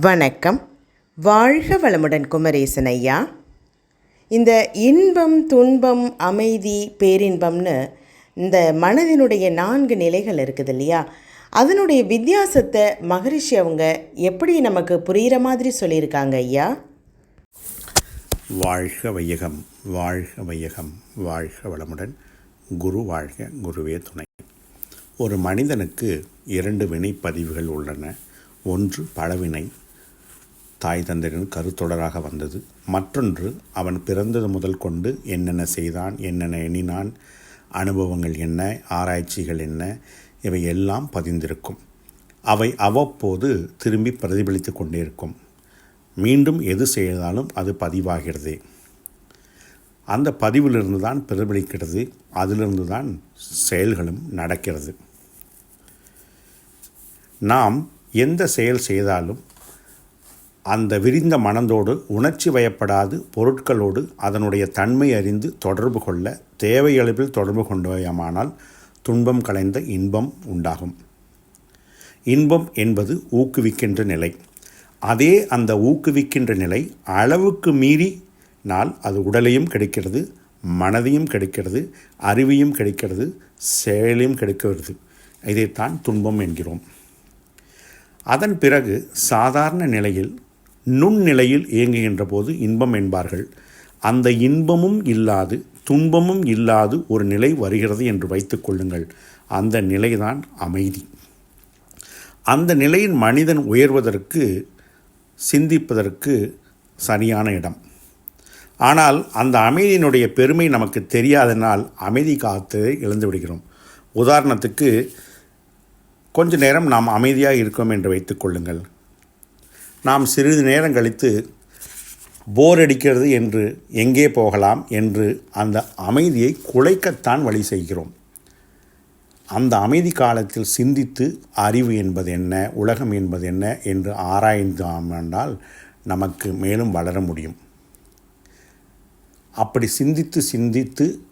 வணக்கம். வாழ்க வளமுடன் குமரேசன் ஐயா. இந்த இன்பம் துன்பம் அமைதி பேரின்பம்னு இந்த மனதினுடைய நான்கு நிலைகள் இருக்குது இல்லையா? அதனுடைய வித்தியாசத்தை மகரிஷி அவங்க எப்படி நமக்கு புரிகிற மாதிரி சொல்லியிருக்காங்க ஐயா? வாழ்க வையகம் வாழ்க வையகம் வாழ்க வளமுடன். குரு வாழ்க குருவே துணை. ஒரு மனிதனுக்கு இரண்டு வினைப்பதிவுகள் உள்ளன. ஒன்று பழவினை தாய் தந்தையின் கருத்தொடராக வந்தது. மற்றொன்று அவன் பிறந்தது முதல் கொண்டு என்னென்ன செய்தான் என்னென்ன எண்ணினான் அனுபவங்கள் என்ன ஆராய்ச்சிகள் என்ன இவை எல்லாம் பதிந்திருக்கும். அவை அவ்வப்போது திரும்பி பிரதிபலித்து கொண்டே இருக்கும். மீண்டும் எது செய்தாலும் அது பதிவாகிறது. அந்த பதிவிலிருந்து தான் பிரதிபலிக்கிறது அதிலிருந்து தான் செயல்களும் நடக்கிறது. நாம் எந்த செயல் செய்தாலும் அந்த விரிந்த மனதோடு உணர்ச்சி வயப்படாது பொருட்களோடு அதனுடைய தன்மை அறிந்து தொடர்பு கொள்ள தேவையளவில் தொடர்பு கொண்டோயமானால் துன்பம் கலைந்த இன்பம் உண்டாகும். இன்பம் என்பது ஊக்குவிக்கின்ற நிலை. அதே அந்த ஊக்குவிக்கின்ற நிலை அளவுக்கு மீறினால் அது உடலையும் கிடைக்கிறது மனதையும் கிடைக்கிறது அறிவையும் கிடைக்கிறது செயலையும் கிடைக்கிறது. இதைத்தான் துன்பம் என்கிறோம். அதன் பிறகு சாதாரண நிலையில் நுண்ணிலையில் இயங்குகின்ற போது இன்பம் என்பார்கள். அந்த இன்பமும் இல்லாது துன்பமும் இல்லாது ஒரு நிலை வருகிறது என்று வைத்துக்கொள்ளுங்கள் அந்த நிலைதான் அமைதி. அந்த நிலையின் மனிதன் உயர்வதற்கு சிந்திப்பதற்கு சரியான இடம். ஆனால் அந்த அமைதியினுடைய பெருமை நமக்கு தெரியாதனால் அமைதி காத்து இழந்து விடுகிறோம். உதாரணத்துக்கு கொஞ்ச நேரம் நாம் அமைதியாக இருக்கோம் என்று வைத்துக்கொள்ளுங்கள் நாம் சிறிது நேரம் கழித்து போர் அடிக்கிறது என்று எங்கே போகலாம் என்று அந்த அமைதியை குலைக்கத்தான் வழி செய்கிறோம். அந்த அமைதி காலத்தில் சிந்தித்து அறிவு என்பது என்ன உலகம் என்பது என்ன என்று ஆராய்ந்தோம் நமக்கு மேலும் வளர முடியும். அப்படி சிந்தித்து சிந்தித்து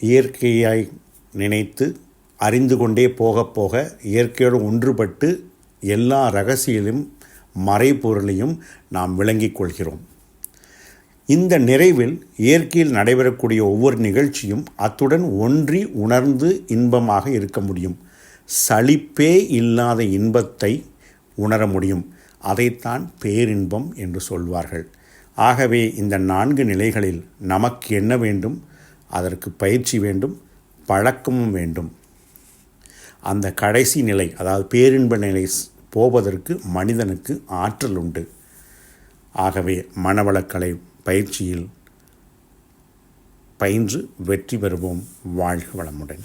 இயற்கையாய் நினைத்து அறிந்து கொண்டே போக போக இயற்கையோடு ஒன்றுபட்டு எல்லா ரகசியலும் மறைபொருளையும் நாம் விளங்கிக் கொள்கிறோம். இந்த நிறைவில் இயற்கையில் நடைபெறக்கூடிய ஒவ்வொரு நிகழ்ச்சியும் அத்துடன் ஒன்றி உணர்ந்து இன்பமாக இருக்க முடியும். சளிப்பே இல்லாத இன்பத்தை உணர முடியும். அதைத்தான் பேரின்பம் என்று சொல்வார்கள். ஆகவே இந்த நான்கு நிலைகளில் நமக்கு என்ன வேண்டும்? அதற்கு பயிற்சி வேண்டும் பழக்கமும் வேண்டும். அந்த கடைசி நிலை அதாவது பேரின்ப நிலை போவதற்கு மனிதனுக்கு ஆற்றல் உண்டு. ஆகவே மனவளக்கலை பயிற்சியில் பயின்று வெற்றி பெறுவோம். வாழ்க வளமுடன்.